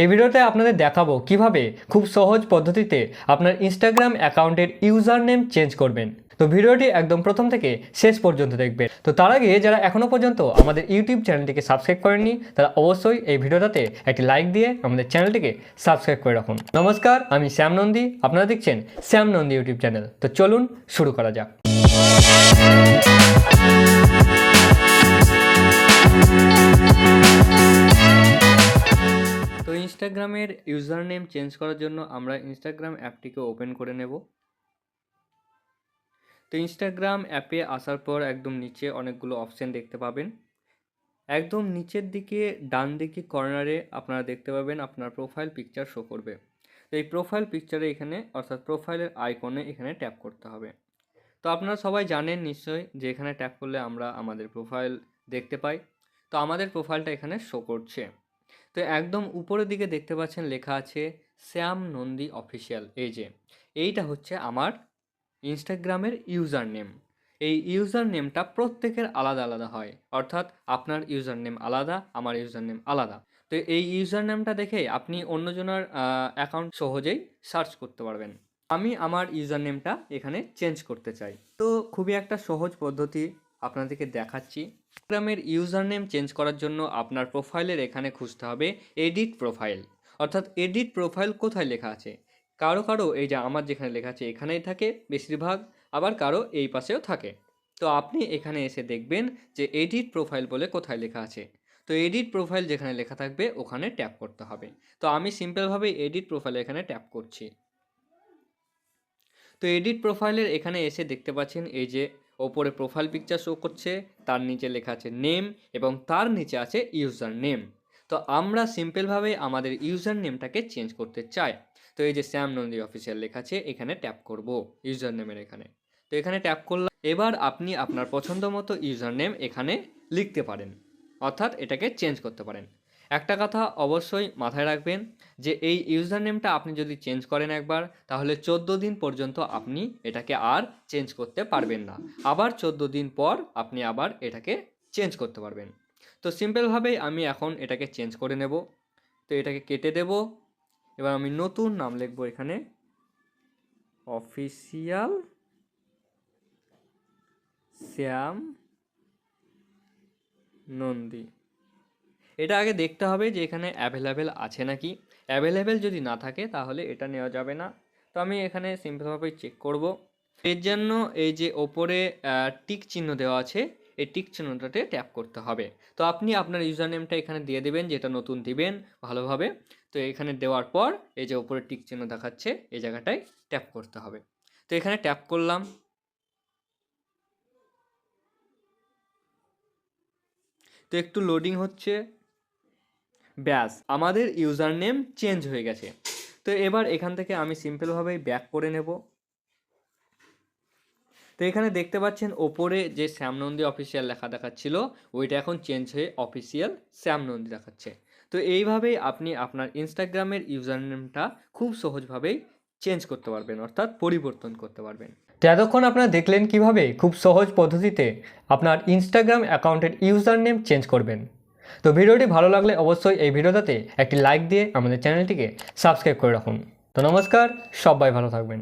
এই ভিডিওতে আপনাদের দেখাবো কীভাবে খুব সহজ পদ্ধতিতে আপনার ইনস্টাগ্রাম অ্যাকাউন্টের ইউজার নেম চেঞ্জ করবেন। তো ভিডিওটি একদম প্রথম থেকে শেষ পর্যন্ত দেখবেন। তো তার আগে যারা এখনও পর্যন্ত আমাদের ইউটিউব চ্যানেলটিকে সাবস্ক্রাইব করেননি, তারা অবশ্যই এই ভিডিওটাতে একটি লাইক দিয়ে আমাদের চ্যানেলটিকে সাবস্ক্রাইব করে রাখুন। নমস্কার, আমি শ্যাম নন্দী, আপনারা দেখছেন শ্যাম নন্দী ইউটিউব চ্যানেল। তো চলুন শুরু করা যাক। তো ইনস্টাগ্রামের ইউজার নেম চেঞ্জ করার জন্য আমরা ইনস্টাগ্রাম অ্যাপটিকে ওপেন করে নেব। তো ইনস্টাগ্রাম অ্যাপে আসার পর একদম নিচে অনেকগুলো অপশান দেখতে পাবেন। একদম নিচের দিকে ডান দিকে কর্নারে আপনারা দেখতে পাবেন আপনার প্রোফাইল পিকচার শো করবে। তো এই প্রোফাইল পিকচারে এখানে অর্থাৎ প্রোফাইলের আইকনে এখানে ট্যাপ করতে হবে। তো আপনারা সবাই জানেন নিশ্চয়ই যে এখানে ট্যাপ করলে আমরা আমাদের প্রোফাইল দেখতে পাই। তো আমাদের প্রোফাইলটা এখানে শো করছে। তো একদম উপরের দিকে দেখতে পাচ্ছেন লেখা আছে, শ্যাম নন্দী অফিসিয়াল এই যে। এইটা হচ্ছে আমার ইনস্টাগ্রামের ইউজার নেম এই ইউজার নেমটা প্রত্যেকের আলাদা আলাদা হয়। অর্থাৎ আপনার ইউজার নেম আলাদা, আমার ইউজার নেম আলাদা। তো এই ইউজার নেমটা দেখে আপনি অন্যজনের অ্যাকাউন্ট সহজেই সার্চ করতে পারবেন। আমি আমার ইউজার নেমটা এখানে চেঞ্জ করতে চাই। তো খুবই একটা সহজ পদ্ধতি আপনাদেরকে দেখাচ্ছি। ইনস্টাগ্রামের ইউজার নেম চেঞ্জ করার জন্য আপনার প্রোফাইলের এখানে খুঁজতে হবে এডিট প্রোফাইল অর্থাৎ এডিট প্রোফাইল কোথায় লেখা আছে? কারও কারও এই যে আমার যেখানে লেখা আছে এখানেই থাকে বেশিরভাগ, আবার কারও এই পাশেও থাকে। তো আপনি এখানে এসে দেখবেন যে এডিট প্রোফাইল বলে কোথায় লেখা আছে। তো এডিট প্রোফাইল যেখানে লেখা থাকবে ওখানে ট্যাপ করতে হবে। তো আমি সিম্পলভাবে এডিট প্রোফাইল এখানে ট্যাপ করছি। তো এডিট প্রোফাইলের এখানে এসে দেখতে পাচ্ছেন এই যে ওপরে প্রোফাইল পিকচার শো করছে, তার নিচে লেখা আছে নেম এবং তার নিচে আছে ইউজার নেম তো আমরা সিম্পলভাবে আমাদের ইউজার নেমটাকে চেঞ্জ করতে চাই। তো এই যে শ্যাম নন্দী অফিসিয়াল লেখা আছে, এখানে ট্যাপ করব ইউজার নেমের এখানে। তো এখানে ট্যাপ করলাম, এবার আপনি আপনার পছন্দ মতো ইউজার নেম এখানে লিখতে পারেন, অর্থাৎ এটাকে চেঞ্জ করতে পারেন। একটা কথা অবশ্যই মাথায় রাখবেন যে এই ইউজার নেমটা আপনি যদি চেঞ্জ করেন একবার, তাহলে চোদ্দ দিন পর্যন্ত আপনি এটাকে আর চেঞ্জ করতে পারবেন না। আবার চোদ্দ দিন পর আপনি আবার এটাকে চেঞ্জ করতে পারবেন। তো সিম্পলভাবেই আমি এখন এটাকে চেঞ্জ করে নেব। তো এটাকে কেটে দেব। এবার আমি নতুন নাম লিখব এখানে। অফিসিয়াল শ্যাম নন্দী। এটা আগে দেখতে হবে যে এখানে অ্যাভেলেবেল আছে নাকি। অ্যাভেলেবেল যদি না থাকে তাহলে এটা নেওয়া যাবে না। তো আমি এখানে সিম্পলভাবে চেক করব। এর জন্য এই যে ওপরে টিক চিহ্ন দেওয়া আছে, এই টিক চিহ্নটাতে ট্যাপ করতে হবে। তো আপনি আপনার ইউজার নেমটা এখানে দিয়ে দেবেন, যেটা নতুন দিবেন ভালোভাবে। তো এখানে দেওয়ার পর এই যে ওপরে টিক চিহ্ন দেখাচ্ছে, এই জায়গাটায় ট্যাপ করতে হবে। তো এখানে ট্যাপ করলাম। তো একটু লোডিং হচ্ছে। ব্যাস, আমাদের ইউজার নেম চেঞ্জ হয়ে গেছে। তো এবার এখান থেকে আমি সিম্পলভাবেই ব্যাক করে নেব। তো এখানে দেখতে পাচ্ছেন, ওপরে যে শ্যামনন্দী অফিসিয়াল লেখা দেখাচ্ছিল, ওইটা এখন চেঞ্জ হয়ে অফিসিয়াল শ্যামনন্দী দেখাচ্ছে। তো এইভাবেই আপনি আপনার ইনস্টাগ্রামের ইউজার নেমটা খুব সহজভাবেই চেঞ্জ করতে পারবেন, অর্থাৎ পরিবর্তন করতে পারবেন। তো এতক্ষণ আপনারা দেখলেন কীভাবে, খুব সহজ পদ্ধতিতে আপনার ইনস্টাগ্রাম অ্যাকাউন্টের ইউজার নেম চেঞ্জ করবেন। তো ভিডিওটি ভালো লাগলে অবশ্যই এই ভিডিওটাতে একটি লাইক দিয়ে আমাদের চ্যানেলটিকে সাবস্ক্রাইব করে রাখুন। তো নমস্কার, সবাই ভালো থাকবেন।